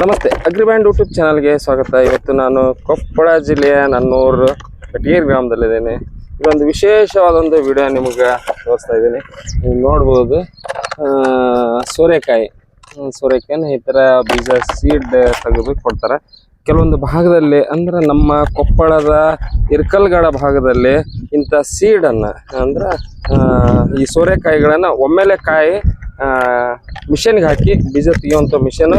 ನಮಸ್ತೆ, ಅಗ್ರಿಬ್ಯಾಂಡ್ ಯೂಟ್ಯೂಬ್ ಚಾನಲ್ಗೆ ಸ್ವಾಗತ. ಇವತ್ತು ನಾನು ಕೊಪ್ಪಳ ಜಿಲ್ಲೆಯ ನನ್ನೂರು ಕಟಗೇರಿ ಗ್ರಾಮದಲ್ಲಿದ್ದೇನೆ. ಇದೊಂದು ವಿಶೇಷವಾದ ಒಂದು ವಿಡಿಯೋ ನಿಮಗೆ ತೋರಿಸ್ತಾ ಇದ್ದೀನಿ. ನೀವು ನೋಡ್ಬೋದು ಸೋರೆಕಾಯಿ. ಸೋರೆಕಾಯಿನ ಈ ಥರ ಬೀಜ ಸೀಡ್ ತೆಗೆದು ಕೊಡ್ತಾರೆ. ಕೆಲವೊಂದು ಭಾಗದಲ್ಲಿ, ಅಂದ್ರೆ ನಮ್ಮ ಕೊಪ್ಪಳದ ಇರ್ಕಲ್ಗಡ ಭಾಗದಲ್ಲಿ ಇಂಥ ಸೀಡನ್ನು ಅಂದ್ರೆ ಈ ಸೋರೆಕಾಯಿಗಳನ್ನು ಒಮ್ಮೆಲೆ ಕಾಯಿ ಮಿಷನ್ಗೆ ಹಾಕಿ ಬೀಜ ತೆಗೆಯುವಂಥ ಮಿಷನ್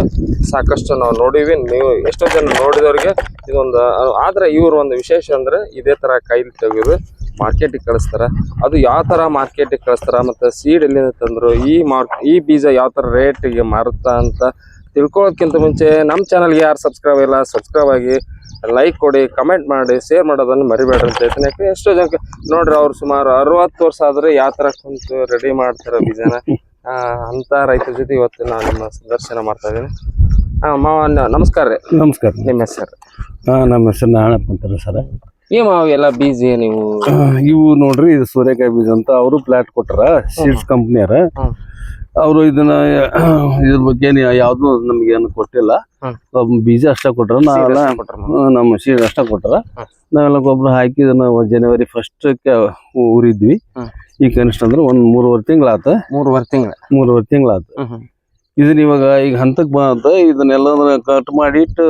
ಸಾಕಷ್ಟು ನಾವು ನೋಡೀವಿ. ನೀವು ಎಷ್ಟೋ ಜನ ನೋಡಿದವ್ರಿಗೆ ಇದೊಂದು, ಆದರೆ ಇವ್ರ ಒಂದು ವಿಶೇಷ ಅಂದ್ರೆ ಇದೇ ತರ ಕೈಲಿ ತೆಗೆದು ಮಾರ್ಕೆಟಿಗೆ ಕಳಿಸ್ತಾರೆ. ಅದು ಯಾವ ತರ ಮಾರ್ಕೆಟಿಗೆ ಕಳಿಸ್ತಾರ ಮತ್ತೆ ಸೀಡ್ ಎಲ್ಲಿಂದ ತಂದರು, ಈ ಮಾರ್ಕ್ ಈ ಬೀಜ ಯಾವ ತರ ರೇಟಿಗೆ ಮಾರುತ್ತಾ ಅಂತ ತಿಳ್ಕೊಳ್ಳೋದಕ್ಕಿಂತ ಮುಂಚೆ ನಮ್ಮ ಚಾನಲ್ಗೆ ಯಾರು ಸಬ್ಸ್ಕ್ರೈಬ್ ಇಲ್ಲ ಸಬ್ಸ್ಕ್ರೈಬ್ ಆಗಿ ಲೈಕ್ ಕೊಡಿ ಕಮೆಂಟ್ ಮಾಡಿ ಶೇರ್ ಮಾಡೋದನ್ನು ಮರಿಬೇಡ್ರಿ ಅಂತ ಹೇಳ್ತೀನಿ. ಯಾಕಂದ್ರೆ ಎಷ್ಟೋ ಜನಕ್ಕೆ ನೋಡ್ರಿ ಅವ್ರು ಸುಮಾರು ಅರವತ್ತು ವರ್ಷ ಆದರೆ ಯಾವ ಥರ ಕುಂತು ರೆಡಿ ಮಾಡ್ತಾರೆ ಬೀಜನ. ಅಂತ ರೈತರ ಜೊತೆ ಇವತ್ತು ನಾನು ನಿಮ್ಮ ಸಂದರ್ಶನ ಮಾಡ್ತಾ ಇದ್ದೀನಿ. ಹಾಂ ಮಾವ ನ- ನಮಸ್ಕಾರ ರೀ. ನಮಸ್ಕಾರ. ನಿಮ್ಮ ಹೆಸರು? ಹಾಂ ನಮ್ಮ ಹೆಸರು ನಾರಾಯಣಪ್ಪ ಅಂತಾರೆ ಸರ್. ಏ ಮಾವ ಎಲ್ಲ ಬೀಜ ನೀವು? ಇವು ನೋಡ್ರಿ ಇದು ಸೂರ್ಯಕಾಯಿ ಬೀಜ ಅಂತ ಅವರು ಪ್ಲಾಟ್ ಕೊಟ್ಟರ ಸೀಡ್ಸ್ ಕಂಪ್ನಿಯರ ಹ್ಮ್. ಅವರು ಇದನ್ನ ಇದ್ರ ಬಗ್ಗೆ ಯಾವ್ದು ನಮ್ಗೆ ಏನು ಕೊಟ್ಟಿಲ್ಲ. ಬೀಜ ಅಷ್ಟ ಕೊಟ್ರ. ನಾವೆಲ್ಲ ಕೊಟ್ರ ನಮ್ಮ ಸೀಡ್ ಅಷ್ಟ ಕೊಟ್ಟಾರ ನಾವೆಲ್ಲ ಗೊಬ್ಬರ ಹಾಕಿ ಇದನ್ನ ಜನವರಿ ಫಸ್ಟ್ ಊರಿದ್ವಿ. ಈಗ ಕನಿಷ್ಠ ಅಂದ್ರೆ ಒಂದ್ ಮೂರುವರೆ ತಿಂಗಳಾತ. ಮೂರುವರೆ ತಿಂಗಳ. ಮೂರುವರೆ ತಿಂಗಳಾತ. ಇದನ್ನ ಇವಾಗ ಈಗ ಹಂತಕ್ ಬಂದ ಇದನ್ನೆಲ್ಲ ಕಟ್ ಮಾಡಿಟ್ಟು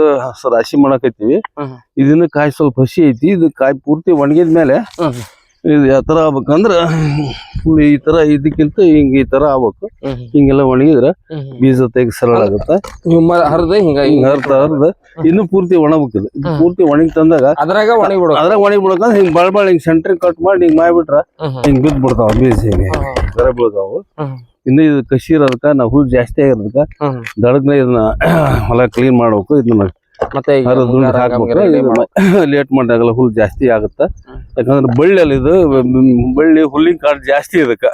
ರಾಶಿ ಮಾಡಕತ್ತೀವಿ. ಇದನ್ನ ಕಾಯಿ ಸ್ವಲ್ಪ ಹಸಿ ಐತಿ. ಇದು ಕಾಯಿ ಪೂರ್ತಿ ಒಣಗಿದ ಮೇಲೆ ಇದು ಯಾವ ತರ ಆಗ್ಬೇಕಂದ್ರ ಈ ತರ ಇದಕ್ಕಿಂತ ಹಿಂಗ ಈ ತರ ಆಗ್ಬೇಕು. ಹಿಂಗೆಲ್ಲ ಒಣಗಿದ್ರ ಬೀಜ ತೆಗಿ ಸರಳ ಆಗುತ್ತ. ಹರಿದ ಹಿಂಗ ಹಿಂಗ. ಹರ್ದ ಹರ್ದ ಇನ್ನು ಪೂರ್ತಿ ಒಣಬೇಕಿಲ್ಲ ಇದು ಪೂರ್ತಿ ಒಣಗಿ ತಂದಾಗ ಅದ್ರಾಗ ಒಣಗಿ ಬಿಡೋ ಅದ್ರಾಗ ಒಣಗಿ ಬಿಡಕಂದ್ರೆ ಹಿಂಗ ಬಾಳ್ ಬಾಳ್ ಹಿಂಗ್ ಸೆಂಟ್ರಿ ಕಟ್ ಮಾಡಿ ಹಿಂಗ್ ಮಾಡ್ಬಿಟ್ರ ಹಿಂಗ್ ಬಿದ್ ಬಿಡ್ತಾವ ಬೀಜ ಹಿಂಗೆ. ಕರೆ ಬೀಳ್ತಾವು. ಇನ್ನು ಇದು ಕಸಿ ಇರೋದಕ್ಕ ನಾವು ಹುಲ್ ಜಾಸ್ತಿ ಆಗಿರೋದಕ್ಕ ದಡಗ್ನ ಇದನ್ನ ಹೊಲ ಕ್ಲೀನ್ ಮಾಡ್ಬೇಕು. ಇದನ್ನ ಮತ್ತೆ. ಲೇಟ್ ಮಾಡಿದಾಗಲ್ಲ ಹುಲ್ ಜಾಸ್ತಿ ಆಗುತ್ತ. ಯಾಕಂದ್ರೆ ಬಳ್ಳಿಯಲ್ಲಿ ಇದು ಬಳ್ಳಿ ಹುಲ್ಲಿನ ಕಾಡು ಜಾಸ್ತಿ ಇದಕ್ಕ.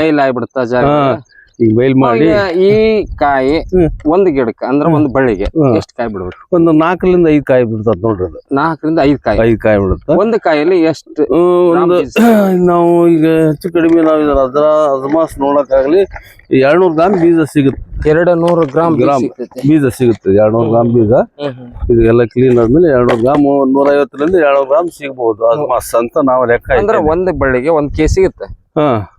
ಬೈಲ್ ಆಗ್ಬಿಡುತ್ತ. ಈಗ ಬೈಲ್ ಮಾಡಿ. ಈ ಕಾಯಿ. ಒಂದ್ ಗಿಡಕ್ಕೆ ಅಂದ್ರೆ ಒಂದ್ ಬಳ್ಳಿಗೆ. ಎಷ್ಟು ಕಾಯಿ ಬಿಡ್ಬೇಕು? ಒಂದು ನಾಲ್ಕರಿಂದ ಐದು ಕಾಯಿ ಬಿಡ್ತದ ನೋಡ್ರಿ ಅದು. ನಾಲ್ಕರಿಂದ ಐದ್ ಕಾಯಿ. ಐದು ಕಾಯಿ ಬಿಡುತ್ತೆ. ಒಂದ್ ಕಾಯಲ್ಲಿ ಎಷ್ಟು ಒಂದು ನಾವು ಈಗ ಹೆಚ್ಚು ಕಡಿಮೆ ನಾವು ಇದರ ಅದ್ರ ಅಜಮಾಸ್ ನೋಡಕ್ಕಾಗ್ಲಿ ಎರಡ್ನೂರು ಗ್ರಾಮ್ ಬೀಜ ಸಿಗುತ್ತೆ. ಎರಡು ನೂರು ಗ್ರಾಮ್ ಗ್ರಾಮ್. ಬೀಜ ಸಿಗುತ್ತೆ. ಎರಡ್ನೂರು ಗ್ರಾಮ್ ಬೀಜ. ಇದೆಲ್ಲ ಎಲ್ಲ ಕ್ಲೀನ್ ಆದ್ಮೇಲೆ ಎರಡ್ನೂರು ಗ್ರಾಮ್ ನೂರ ಐವತ್ತರಿಂದ ಎರಡ್ನೂರು ಗ್ರಾಮ್ ಸಿಗಬಹುದು ಅದು ಮಸ್ತ್ ಅಂತ ನಾವು ಲೆಕ್ಕ ಅಂದ್ರೆ. ಒಂದ್ ಬಳ್ಳಿಗೆ ಒಂದ್ ಕೆ ಸಿಗುತ್ತೆ.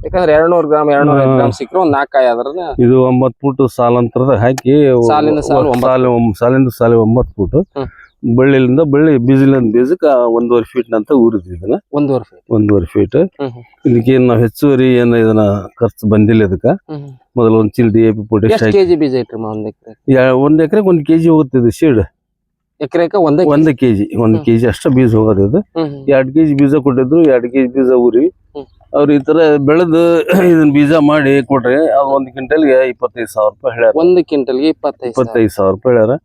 ಯಾಕಂದ್ರೆ ಎರಡ್ನೂರು ಗ್ರಾಮ್ ಎರಡ್ನೂರ ಗ್ರಾಮ್ ಸಿಕ್ಕರೆ ಒಂದ್ ನಾಲ್ಕು ಕಾಯಿ ಆದ್ರೆ ಇದು ಒಂಬತ್ತು ಫುಟ್ ಸಾಲಂತರದ ಹಾಕಿ ಸಾಲಿನ ಸಾಲು ಸಾಲಿನ ಸಾಲು ಒಂಬ- ಸಾಲಿಂದ ಸಾಲಿ ಒಂಬತ್ತು ಫುಟ್. ಬಳ್ಳಿಲಿಂದ ಬಳ್ಳಿ ಬೀಜಲಿಂದ ಬೀಜಕ್ಕೆ ಒಂದೂವರೆ ಫೀಟ್ ನಂತ ಊರಿದ್ವಿ ಇದನ್ನ. ಒಂದೂವರೆ ಫೀಟ್ ಒಂದೂವರೆ ಫೀಟ್. ಇದಕ್ಕೆ ಏನ್ ನಾವು ಹೆಚ್ಚುವರಿ ಏನ ಇದನ್ನ ಖರ್ಚು ಬಂದಿಲ್ಲ ಇದಕ್ಕ. ಮೊದಲು ಒಂದ್ ಚೀಲ ಡಿ ಎ ಪಿ ಪೊಟ್ಯಾಶ್ ಎಷ್ಟ್ ಕೆಜಿ ಬೀಜ ಒಂದ್ ಎಕರೆ? ಒಂದ್ ಎಕರೆಗೆ ಒಂದ್ ಕೆಜಿ ಹೋಗುತ್ತೆ ಇದು ಶೀಡ್. ಎಕರೆಗೆ ಒಂದೇ ಒಂದ್ ಕೆಜಿ? ಒಂದ್ ಕೆಜಿ ಅಷ್ಟ ಬೀಜ ಹೋಗೋದು ಇದು. ಎರಡ್ ಕೆಜಿ ಬೀಜ ಕೊಟ್ಟಿದ್ರು ಎರಡ್ ಕೆಜಿ ಬೀಜ ಊರಿ. ಅವ್ರು ಈ ತರ ಬೆಳೆದು ಇದನ್ನ ಬೀಜ ಮಾಡಿ ಕೊಡ್ರಿ ಅದು ಒಂದ್ ಕ್ವಿಂಟಲ್ಗೆ ಇಪ್ಪತ್ತೈದು ಸಾವಿರ ರೂಪಾಯಿ ಹೇಳ್ಯಾರ ಒಂದು ಕ್ವಿಂಟಲ್ಗೆ ಇಪ್ಪತ್ತೈದು ಸಾವಿರ. ಇಪ್ಪತ್ತೈದು ಸಾವಿರ ರೂಪಾಯಿ ಹೇಳ್ಯಾರ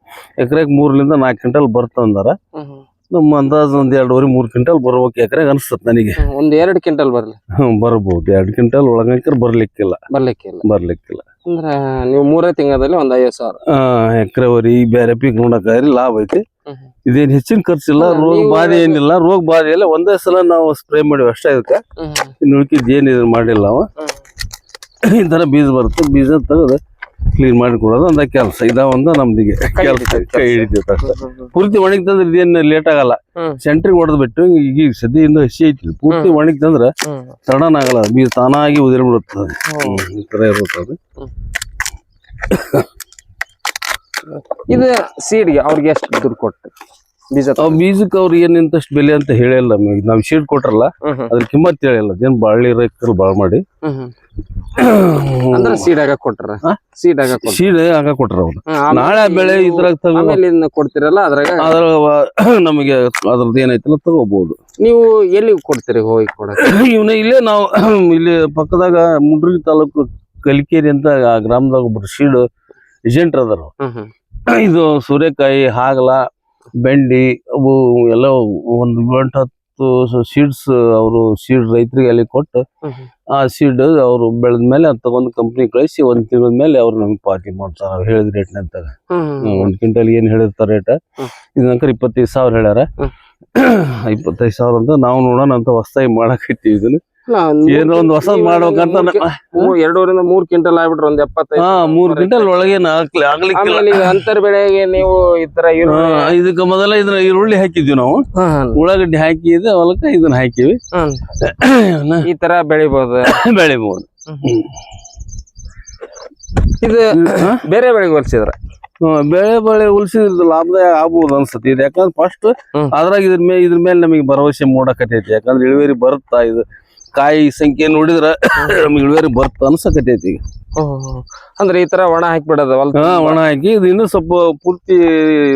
ಎಕರೆಗೆ ಮೂರ್ಲಿಂದ ನಾಲ್ಕು ಕ್ವಿಂಟಲ್ ಬರ್ತಂದಾರ. ನಮ್ಮ ಅಂದಾಜ್ ಒಂದ್ ಎರಡೂವರೆ ಮೂರ್ ಕ್ವಿಂಟಲ್ ಬರ್ಬೇಕು ಎಕರೆಗೆ ಅನ್ಸುತ್ತೆ ನನಗೆ. ಒಂದ್ ಎರಡ್ ಕ್ವಿಂಟಲ್ ಬರ್ಲಿ. ಹ್ಮ್ ಬರ್ಬೋದು. ಎರಡ್ ಕ್ವಿಂಟಲ್ ಒಳಗಂಕರ್ ಬರ್ಲಿಕ್ಕಿಲ್ಲ. ಬರ್ಲಿಕ್ಕಿಲ್ಲ. ಬರ್ಲಿಕ್ಕಿಲ್ಲ. ಅಂದ್ರ ನೀವು ಮೂರೇ ತಿಂಗಳಲ್ಲಿ ಒಂದ್ ಐವತ್ ಸಾವಿರ. ಎಕರೆವರಿ ಬೇರೆ ಪೀಕ್ ನೋಡಕ್ಕಾಗ್ರಿ ಲಾಭ ಐತಿ. ಇದೇನ್ ಹೆಚ್ಚಿನ ಖರ್ಚಿಲ್ಲ ರೋಗ ಬಾಧೆ ಏನಿಲ್ಲ. ರೋಗ ಬಾಧೆ ಇಲ್ಲ ಒಂದೇ ಸಲ ನಾವು ಸ್ಪ್ರೇ ಮಾಡಿವಿ ಅಷ್ಟೇ ಇದಕ್ಕೆ. ಇನ್ನು ಉಳ್ಕಿದ್ ಏನ್ ಇದನ್ನ ಮಾಡಿಲ್ಲ ಅವ. ಈ ತರ ಬೀಜ ಬರುತ್ತೆ. ಬೀಜ ತೆಗೆದು ಕ್ಲೀನ್ ಮಾಡಿಕೊಡೋದು ಅಂದ ಕೆಲಸ. ಇದ ಒಂದು ನಮ್ದಿಗೆ ಕೆಲಸ ಕೈ. ಅಷ್ಟೇ. ಹ್ಮ್ ಹ್ಮ್. ಪೂರ್ತಿ ಒಣಗಿ ತಂದ್ರೆ ಇದೇನು ಲೇಟ್ ಆಗಲ್ಲ. ಸೆಂಟ್ರಿಗೆ ಹೊಡೆದ್ ಬಿಟ್ಟು ಈಗ ಸದ್ಯ ಇನ್ನು ಹಸಿ ಐತಿ ಪೂರ್ತಿ ಒಣಗಿತಂದ್ರೆ ತಂದ್ರೆ. ತಡನ್ ಆಗಲ್ಲ. ಬೀಜ ತಾನಾಗಿ ಉದಿರಿ ಬಿಡುತ್ತದೆ ಹ್ಮ್. ಈ ತರ ಇರುತ್ತೆ ಅದು. ಇದು ಸೀಡ್ಗೆ ಅವ್ರಿಗೆ ಎಷ್ಟು ದುಡ್ಡು ಕೊಟ್ಟು? ಬೀಜ ಅವ್ರ ಬೀಜಕ್ಕೆ ಅವ್ರು ಏನ್ ಇಂತಷ್ಟು ಬೆಲೆ ಅಂತ ಹೇಳಿಲ್ಲ ನಾವ್ ನಾವು ಶೀಟ್ ಕೊಟ್ರಲ್ಲ. ಅದ್ರ ಕಿಮ್ಮತ್ ಹೇಳಲ್ಲ ಅದೇನ್ ಬಾಳಿ ರೈತರು ಬಾಳ್ ಮಾಡಿ. ಅಂದ್ರೆ ಸೀಡ್ ಆಗ ಕೊಟ್ರ? ಹಾ? ಸೀಡ್ ಆಗ ಕೊಟ್ರ? ಶೀಡ್ ಆಗ ಕೊಟ್ರ ಅವ್ರು. ನಾಳೆ ಬೆಳೆ ಇದ್ರಾಗ ತಗೋ ಆಮೇಲೆ ಇದನ್ನ ಕೊಡ್ತಿರಲ್ಲ ಅದ್ರಾಗ? ಅದ್ರ ನಮಗೆ ಅದ್ರದ್ದು ಏನೈತಲ್ಲ ತಗೋಬಹುದು ನೀವು ಎಲ್ಲಿ ಕೊಡ್ತೀರಿ ಹೋಗಿ ಕೊಡ ಇವನ ಇಲ್ಲೇ ನಾವು ಇಲ್ಲಿ ಪಕ್ಕದಾಗ ಮುಂಡ್ರಿ ತಾಲೂಕು ಕಲಿಕೇರಿ ಅಂತ ಆ ಗ್ರಾಮದಾಗ ಒಬ್ರು ಶೀಡ್ ಏಜೆಂಟ್ ಅದಾರ. ಇದು ಸೂರ್ಯಕಾಯಿ ಹಾಗಲ ಬೆಂಡಿ ಅವು ಎಲ್ಲ ಒಂದು ಎಂಟು ಹತ್ತು ಸೀಡ್ಸ್ ಅವರು ಸೀಡ್ ರೈತರಿಗೆ ಅಲ್ಲಿ ಕೊಟ್ಟು. ಆ ಸೀಡ್ ಅವರು ಬೆಳೆದ ಮೇಲೆ ಅದು ತಗೊಂಡು ಕಂಪ್ನಿ ಕಳಿಸಿ ಒಂದು ತಿಂಗಳ ಮೇಲೆ ಅವ್ರು ನಮ್ಗೆ ಪಾರ್ಟಿ ಮಾಡ್ತಾರೆ ಅವ್ರು ಹೇಳಿದ ರೇಟ್ ನಂತಾಗ ಒಂದು ಕ್ವಿಂಟಲ್ ಏನು ಹೇಳಿರ್ತಾರೆ ರೇಟ್ ಇದು ನಂತರ ಇಪ್ಪತ್ತೈದು ಸಾವಿರ ಹೇಳ್ಯಾರ. ಇಪ್ಪತ್ತೈದು ಸಾವಿರ ಅಂತ ನಾವು ನೋಡೋಣ ಅಂತ ಹೊಸ್ದಾಗಿ ಮಾಡಕತ್ತೀವಿ ಇದನ್ನ. ಏನೋ ಒಂದ್ ಹೊಸದ್ ಮಾಡ್ಬೇಕಂತ ಕಿ- ಮೂರ್ ಕ್ವಿಂಟಲ್ ಆಗ್ಬಿಟ್ರೆ ಒಂದ್ ಎಪ್ಪತ್ತೈದು ಹಾ ಮೂರ್ ಕ್ವಿಂಟಲ್ ಒಳಗೆ ಆಗ್ಲಿ ಆಗ್ಲಿಕ್ಕಿಲ್ಲ. ಆಮೇಲೆ ಈಗ ಅಂತರ್ ಬೆಳೆಗೆ ನೀವು ಈ ತರ ಹಾ, ಈರುಳ್ಳಿ ಇದಕ್ಕ ಮೊದಲ ಇದನ್ನ ಈರುಳ್ಳಿ ಹಾಕಿದ್ವಿ ನಾವು. ಉಳ್ಳಾಗಡ್ಡಿ ಹಾಕಿದ ಹೊಲಕ್ಕ ಇದನ್ನ ಹಾಕಿವಿ. ಈ ತರ ಬೆಳಿಬಹುದು ಬೆಳಿಬಹುದು ಇದು? ಬೇರೆ ಬೆಳೆಗೆ ಹೊಲ್ಸಿದ್ರ? ಬೆಳೆ ಬೆಳೆ ಉಳಿಸಿದ್ರ ಲಾಭದಾಯ ಆಗ್ಬೋದು ಅನ್ಸತ್ತಿ. ಇದು ಯಾಕಂದ್ರೆ ಫಸ್ಟ್. ಅದ್ರಾಗ ಇದ್ರ ಮೇಲೆ ಇದ್ರ ಮೇಲೆ ನಮಗೆ ಭರವಸೆ ಮೂಡಕತೈತಿ ಯಾಕಂದ್ರೆ ಇಳುವರಿ ಬರುತ್ತಾ ಇದು? ಕಾಯಿ ಸಂಖ್ಯೆ ನೋಡಿದ್ರ ನಮ್ಗೆ ಇಳುವರಿ ಬರ್ತ ಅನ್ಸಕತೈತಿ ಈಗ ಅಂದ್ರೆ ಈ ತರ ಒಣ ಹಾಕ್ಬಿಡೋದು ಹೊಲ ಹಾ ಒಣ ಹಾಕಿ ಇದು ಇನ್ನೂ ಸ್ವಲ್ಪ ಪೂರ್ತಿ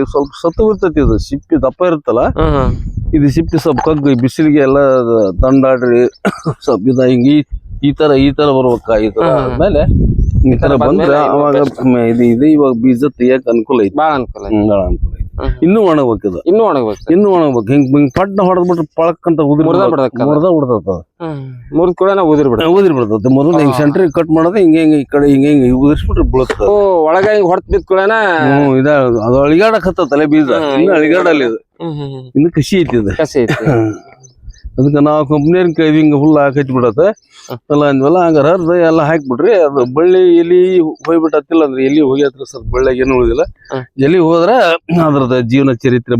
ಸ್ವಲ್ಪ ಸತ್ತು ಇರ್ತೈತಿ ಇದು ಸಿಪ್ಪಿ ದಪ್ಪ ಇರುತ್ತಲ್ಲ. ಇದು ಸಿಪ್ಪಿ ಸ್ವಲ್ಪ ಕಗ್ಗು ಬಿಸಿಲಿಗೆ ಎಲ್ಲ ದಂಡಾಡ್ರಿ ಸ್ವಲ್ಪ ಇದ ಹಿಂಗಿ ಈ- ತರ ಈ ತರ ಬರ್ಬೇಕ ಈ ತರ. ಆದ್ಮೇಲೆ ಈ ತರ ಬಂದ್ರೆ ಅವಾಗ ಇದು ಇದು ಇವಾಗ ಬೀಜ ತೆಗಿಯಕ್ ಅನುಕೂಲ ಐತಿ ಅನುಕೂಲ ಐತಿ. ಅನುಕೂಲ ಐತಿ. ಇನ್ನೂ ಒಣಗ್ಬೇಕು ಇದು. ಇನ್ನೂ ಒಣಗ್ಬೇಕು ಇನ್ನೂ ಒಣಗ್ಬೇಕು. ಹಿಂಗ್ ಹಿಂಗ್ ಪಟ್ನ ಹೊಡೆದ್ಬಿಟ್ರೆ ಪಳಕ್ ಅಂತ ಉದಿರ್ ಮುರ್ದ ಬಿಡ್ತದ ಮುರಿದ್ ಕೂಡ ನಾವು ಉದಿರ್ ಬಿಡ ಉದಿರ್ ಬಿಡ್ತದ ಮೊದಲು ಹಿಂಗ್ ಹಾ. ಸೆಂಟ್ರಿ ಕಟ್ ಮಾಡೋದು ಹಿಂಗೆ ಹಿಂಗೆ ಈ ಕಡೆ ಹಿಂಗೆ ಹಿಂಗೆ ಉದಿರ್ಸ್ಬಿಟ್ರೆ ಬೀಳುತ್ತ ಒಳಗ ಹಿಂಗ್ ಹೊಡ್ತ ಬಿದ್ದ ಕೂಡ ಇದ ಅದು ಅಳಿಗಾಡಕತ್ತ ತಲೆ ಬೀಜ ಇನ್ನು ಅಳಿಗಾಡಲ್ಲಿ ಇದು. ಇನ್ನು ಕಸಿ ಐತಿ ಇದು. ಕಸಿ ಐತಿ. ಅದಕ್ಕೆ ನಾವು ಕಂಪ್ನಿಯರ್ ಕೈ ಹಿಂಗ ಫುಲ್ ಹಾಕೈತಿ ಬಿಡತ್ತೆ ಎಲ್ಲ ಅಂದ್ವಲ್ಲ ಹಂಗ ಹರ್ದು ಎಲ್ಲ ಹಾಕ್ಬಿಟ್ರಿ ಅದು ಬಳ್ಳಿ ಎಲಿ ಹೋಗ್ಬಿಟ್ಟತ್ತಿಲ್ಲ ಅಂದ್ರೆ ಎಲಿ ಹೋಗ್ಯತ್ರ ಸರ್? ಬಳ್ಳಿಗೆ ಏನು ಉಳಿದಿಲ್ಲ. ಎಲ್ಲಿ ಎಲಿ ಹೋದ್ರ ಅದ್ರದ ಜೀವನ ಚರಿತ್ರೆ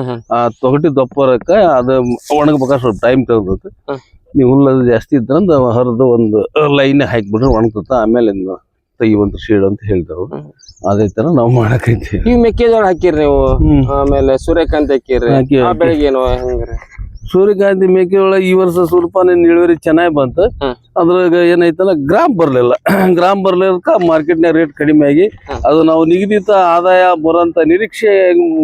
ಹ್ಮ್. ಆ ತೊಗಟಿ ದಪ್ಪರಕ್ಕ ಅದು ಒಣಗ್ಬೇಕಾದ್ರೆ ಸ್ವಲ್ಪ ಟೈಮ್ ತಗೊಂಡೈತಿ ಹ್ಮ್. ನೀವು ಹುಲ್ಲದು ಜಾಸ್ತಿ ಇದ್ರಂದ ಹರಿದು ಒಂದು ಲೈನ್ ಹಾಕ್ಬಿಟ್ರೆ ಒಣಗತ್ತ. ಆಮೇಲೆ ತೆಗಿವಂತ ಶೇಡ್ ಅಂತ ಹೇಳ್ತಾರ ಅದೇ ತರ ನಾವು ಮಾಡಕೈತಿ. ಈ ಮೆಕ್ಕೆಜೋಳ ಹಾಕಿರಿ ನೀವು. ಆಮೇಲೆ ಸೂರ್ಯಕಾಂತಿ ಹಾಕಿರಿ. ಬೆಳಿಗ್ಗೆ ಹಾಕಿ. ಏನು ಹೆಂಗ್ರಿ? ಸೂರ್ಯಕಾಂತಿ ಮೇಕೆಯೊಳಗ ಈ ವರ್ಷ ಸೂರ್ಯಪಾನ ಇಳುವರಿ ಚೆನ್ನಾಗಿ ಬಂತು. ಅದ್ರಾಗ ಏನೈತಲ್ಲ ಗ್ರಾಮ್ ಬರ್ಲಿಲ್ಲ. ಗ್ರಾಮ್ ಮಾರ್ಕೆಟ್ ಮಾರ್ಕೆಟ್ನಾಗ ರೇಟ್ ಕಡಿಮೆ ಆಗಿ. ಅದು ನಾವು ನಿಗದಿತ ಆದಾಯ ಬರೋಂತ ನಿರೀಕ್ಷೆ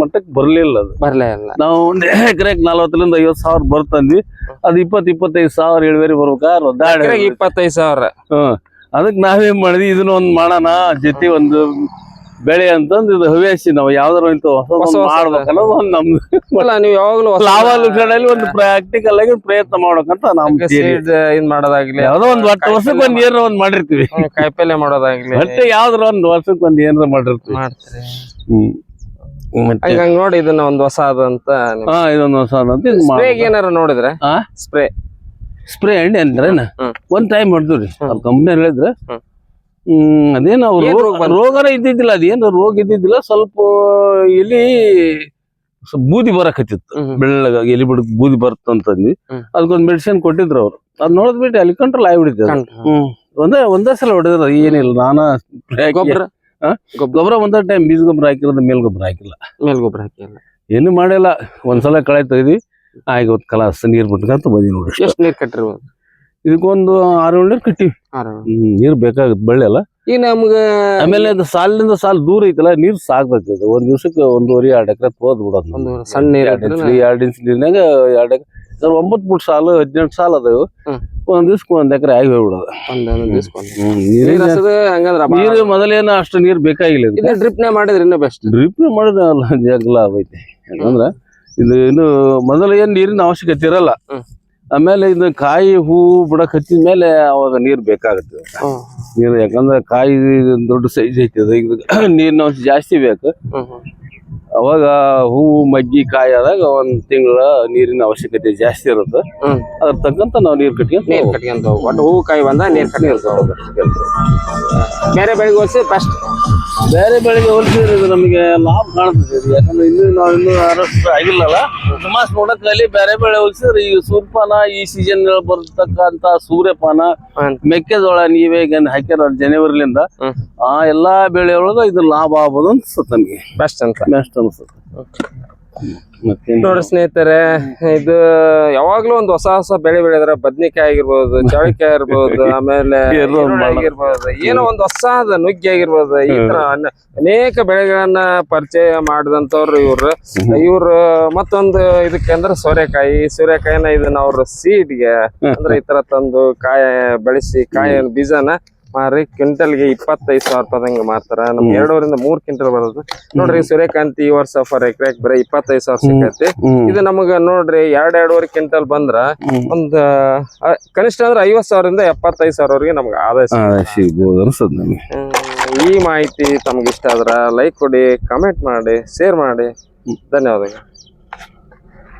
ಮಟ್ಟಕ್ಕೆ ಬರ್ಲಿಲ್ಲ ಅದು. ಬರ್ಲಿಲ್ಲ ನಾವು ಒಂದ್ ಎಕರೆಗೆ ನಲ್ವತ್ತರಿಂದ ಐವತ್ ಸಾವಿರ ಬರ್ತಂದ್ವಿ. ಅದು ಇಪ್ಪತ್ ಇಪ್ಪತ್ತೈದು ಸಾವಿರ ಇಳುವರಿ ಬರ್ಬೇಕಾದ್ರೆ ಇಪ್ಪತ್ತೈದು ಸಾವಿರ. ಹ್ಮ್ ಅದಕ್ಕೆ ನಾವೇನ್ ಮಾಡಿದ್ವಿ ಇದನ್ನ ಒಂದ್ ಮಾಡೋಣ ಜೊತೆ ಒಂದು ಬೆಳೆ ಅಂತಂದು ಇದು ಹವ್ಯಾಸಿ ನಾವು ಯಾವ್ದಾರ ಇಂತ ಹೊಸ ಹೊಸ. ಮಾಡ್ಬೇಕನ್ನೋದು ಒಂದ್ ನಮ್ದು. ಅಲ್ಲ ನೀವು ಯಾವಾಗಲೂ ಹೊಸ- ಲಾಭಾನುಕೂಲದಲ್ಲಿ ಒಂದು ಪ್ರಾಕ್ಟಿಕಲ್ ಆಗಿ ಪ್ರಯತ್ನ ಮಾಡ್ಬೇಕಂತ ನಮ್ theory. ಸೀಡ್ ಇದ್ ಮಾಡೋದಾಗ್ಲಿ ಯಾವ್ದೋ ಒಂದ್ ಒಟ್ಟು ವರ್ಷಕ್ಕೆ ಒಂದ್ ಏನಾರ ಒಂದ್ ಮಾಡಿರ್ತೀವಿ. ಹ್ಮ್, ಕಾಯಿಪಲ್ಲೆ ಮಾಡೋದಾಗ್ಲಿ. ಮತ್ತೆ ಯಾವ್ದಾರ ಒಂದ್ ವರ್ಷಕ್ಕೆ ಒಂದ್ ಏನಾರ ಮಾಡಿರ್ತೀವಿ. ಮಾಡ್ತೀರಿ. ಹ್ಮ್. ಮತ್ತೆ ಈಗ ಹಂಗ್ ನೋಡಿ ಇದನ್ನ ಒಂದ್ ಹೊಸ ಅದಂತ ಹಾ ಇದೊಂದ್ ಹೊಸ ಅಂತ ಇದು ಸ್ಪ್ರೇ. ಏನಾರ ನೋಡಿದ್ರೆ? ಆ? ಸ್ಪ್ರೇ ಸ್ಪ್ರೇ ಎಣ್ಣೆ ಅಂದ್ರೇನ? ಹ್ಮ್. ಒಂದ್ ಟೈಮ್ ಹೊಡ್ದ್ರಿ ರೀ ಅವ್ರ ಕಂಪ್ನಿ ಹೇಳಿದ್ರೆ ಹ್ಮ್. ಹ್ಮ್ ಅದೇನ ಅವ್ರು? ರೋಗನ ಇದ್ದಿದ್ದಿಲ್ಲ ಅದೇನು ರೋಗ ಇದ್ದಿದ್ದಿಲ್ಲ ಸ್ವಲ್ಪ ಎಲಿ ಸ್ವಲ್ಪ ಬೂದಿ ಬರಕತ್ತಿತ್ತು. ಬೆಳ್ಳಗ ಎಲಿ ಬಿಡ ಬೂದಿ ಬರ್ತಂತಂದ್ವಿ ಅದಕ್ಕೊಂದು ಮೆಡಿಸಿನ್ ಕೊಟ್ಟಿದ್ರು ಅವ್ರು. ಅದ್ ನೋಡಿದ್ಬಿಟ್ಟು ಅಲ್ಲಿ ಕಂಟ್ರೋಲ್ ಆಗ್ಬಿಟ್ಟಿದೆ ಅದು. ಹ್ಮ್. ಒಂದೇ ಒಂದೇ ಸಲ ಹೊಡೆದ್ರ ಏನಿಲ್ಲ ನಾನ ಗೊಬ್ಬರ ಗೊಬ್ಬರ ಒಂದೇ ಟೈಮ್ ಬೀಜ ಗೊಬ್ಬರ ಹಾಕಿರೋದು ಮೇಲ್ ಗೊಬ್ಬರ ಹಾಕಿಲ್ಲ. ಮೇಲ್ ಗೊಬ್ಬರ ಹಾಕಿಲ್ಲ. ಏನು ಮಾಡಿಲ್ಲ ಒಂದ್ಸಲ ಕಳೆ ತೆಗ್ದಿ ಆಗ ಕಲಾಸ್ ನೀರ್ ಬಿಟ್ಕಂತ ಬಂದಿ ನೋಡಿ ಎಷ್ಟ್ ನೀರ್ ಕಟ್ಟಿರ್ಬೋದು? ಇದಕ್ಕೊಂದು ಆರು ಏಳು ನೀರ್ ಕಟ್ಟಿವಿ. ನೀರು ಬೇಕಾಗುತ್ತೆ ಬಳ್ಳಿ ಅಲ್ಲ ಈ ನಮ್ಗ ಆಮೇಲೆ ಅದು ಸಾಲಿನಿಂದ ಸಾಲ್ ದೂರ ಐತಲ್ಲ ನೀರ್ ಸಾಕ್ಬೇಕು ಅದು. ಒಂದ್ ದಿವ್ಸಕ್ಕೆ ಒಂದೂವರೆ ಎರಡು ಎಕರೆ ತೋದ್ ಬಿಡೋದು ಸಣ್ಣ ಎರಡು ಇಂಚ್ ನೀರಿನಾಗ ಎರಡ್ ಇಂಚ್ ನೀರ್ನಾಗ ಎರಡ್ ಎಕರೆ ಒಂಬತ್ ಫುಟ್ ಸಾಲು ಹದಿನೆಂಟು ಸಾಲ ಅದಾವು. ಒಂದ್ ದಿವ್ಸಕ್ಕೆ ಒಂದ್ ಎಕರೆ ಆಗಿ ಹೋಗ್ಬಿಡೋದು. ನೀರು ಮೊದಲೇನ ಅಷ್ಟು ನೀರ್ ಬೇಕಾಗಿಲ್ಲ. ಡ್ರಿಪ್ ನೇ ಮಾಡಿದ್ರೆ ಇನ್ನೂ ಬೆಸ್ಟ್ ಡ್ರಿಪ್ ಮಾಡಿದ್ರೆ ಅಲ್ಲ ಜಗ್ಲ ಐತೆ. ಯಾಕಂದ್ರ ಇದು ಇನ್ನು ಮೊದಲು ಏನ್ ನೀರಿನ ಅವಶ್ಯಕತೆ ಇರಲ್ಲ. ಆಮೇಲೆ ಇದು ಕಾಯಿ ಹೂ ಬಿಡಕ್ ಹಚ್ಚಿದ ಮೇಲೆ ಅವಾಗ ನೀರ್ ಬೇಕಾಗುತ್ತೆ. ನೀರು ಯಾಕಂದ್ರೆ ಕಾಯಿ ದೊಡ್ಡ ಸೈಜ್ ಐತಿ ಅದು ಈಗ ನೀರಿನ ಅಂಶ ಜಾಸ್ತಿ ಬೇಕು. ಅವಾಗ ಹೂವು ಮಗ್ಗಿ ಕಾಯಿ ಆದಾಗ ಒಂದ್ ತಿಂಗಳ ನೀರಿನ ಅವಶ್ಯಕತೆ ಜಾಸ್ತಿ ಇರುತ್ತೆ. ಅದ್ರ ತಕ್ಕಂತ ನಾವು ನೀರ್ ಕಟ್ಕೊಂತ ನೀರು ಕಟ್ಕೊಂತ ಹೋಗ್ಬೇಕು. ಒಟ್ಟು ಹೂ ಕಾಯಿ ಬಂದ ನೀರು ಕಟ್ಕೊಂತ. ಬೇರೆ ಬೆಳೆಗೆ ಫಸ್ಟ್ ಬೇರೆ ಬೆಳೆಗೆ ಹೋಲಿಸಿದ್ರೆ ಇದು ನಮಗೆ ಲಾಭ ಕಾಣ್ತದೆ ಇದು. ಯಾಕಂದ್ರೆ ಇನ್ನು ನಾವು ಇನ್ನೂ ಅರೆಸ್ಟ್ ಆಗಿಲ್ಲಲ್ಲ. ಸುಮಾಸ್ ನೋಡಕ್ಕಲ್ಲಿ ಬೇರೆ ಬೆಳೆ ಹೋಲಿಸಿದ್ರೆ ಈ ಸೂರ್ಯಪಾನ ಈ ಸೀಸನ್ ಬರ್ತಕ್ಕಂತ ಸೂರ್ಯಪಾನ ಮೆಕ್ಕೆಜೋಳ ನೀವೇ ಈಗ ಹಾಕ್ಯಾರ ಜನವರಿಲಿಂದ. ಆ ಎಲ್ಲಾ ಬೆಳೆ ಒಳಗ ಇದು ಲಾಭ ಆಗ್ಬೋದು ಅನ್ಸುತ್ತೆ ನಮಗೆ. ಬೆಸ್ಟ್ ಅಂತ. ಬೆಸ್ಟ್ ಅನ್ಸುತ್ತೆ. ನೋಡ್ರಿ ಸ್ನೇಹಿತರೆ ಇದು ಯಾವಾಗ್ಲೂ ಒಂದು ಹೊಸ ಹೊಸ ಬೆಳೆ ಬೆಳೆದ್ರ ಬದ್ನಿಕಾಯಿ ಆಗಿರ್ಬೋದು ಚೌಳಿಕಾಯಿ ಇರ್ಬೋದು ಆಮೇಲೆ ಏನೋ ಒಂದ್ ಈರುಳ್ಳಿ ಆಗಿರ್ಬೋದು ಏನೋ ಒಂದು ಹೊಸದ ನುಗ್ಗಿ ಆಗಿರ್ಬೋದು ಈ ತರ ಅನೇಕ ಬೆಳೆಗಳನ್ನ ಪರಿಚಯ ಮಾಡಿದಂತವ್ರು ಇವ್ರು. ಇವ್ರು ಮತ್ತೊಂದು ಇದಕ್ಕೆ ಅಂದ್ರೆ ಸೋರೆಕಾಯಿ ಸೂರ್ಯಕಾಯಿನ ಇದನ್ನ ಅವ್ರ ಸೀಡ್ಗೆ ಅಂದ್ರೆ ಈ ತರ ತಂದು ಕಾಯ ಬೆಳೆಸಿ ಕಾಯ ಬೀಜನ ಮಾರಿ ಕ್ವಿಂಟಲ್ಗೆ ಇಪ್ಪತ್ತೈದು ಸಾವಿರ ರೂಪಾಯಿದಂಗ ಮಾರ್ತಾರ ನಮ್ಗೆ ಎರಡೂರಿಂದ ಮೂರ್ ಕ್ವಿಂಟಲ್ ಬರೋದು. ನೋಡ್ರಿ ಸೂರ್ಯಕಾಂತಿ ಈ ವರ್ಷ ಫರ್ ಎಕ್ರೆ ಬರೀ ಇಪ್ಪತ್ತೈದು ಸಾವಿರ ಸಿಕ್ಕೈತಿ. ಇದು ನಮಗ ನೋಡ್ರಿ ಎರಡ್ ಎರಡೂವರೆ ಕ್ವಿಂಟಲ್ ಬಂದ್ರ. ಒಂದ್ ಕನಿಷ್ಠ ಅಂದ್ರೆ ಐವತ್ ಸಾವಿರದಿಂದ ಎಪ್ಪತ್ತೈದು ಸಾವಿರವರೆಗೆ ನಮ್ಗೆ ಆದಾಯ. ಸಿಗ್ಬೋದು ಅನ್ಸುತ್ತೆ ನಮಗೆ. ಈ ಮಾಹಿತಿ ತಮ್ಗೆ ಇಷ್ಟ ಆದ್ರ ಲೈಕ್ ಕೊಡಿ ಕಮೆಂಟ್ ಮಾಡಿ ಶೇರ್ ಮಾಡಿ. ಧನ್ಯವಾದಗಳು.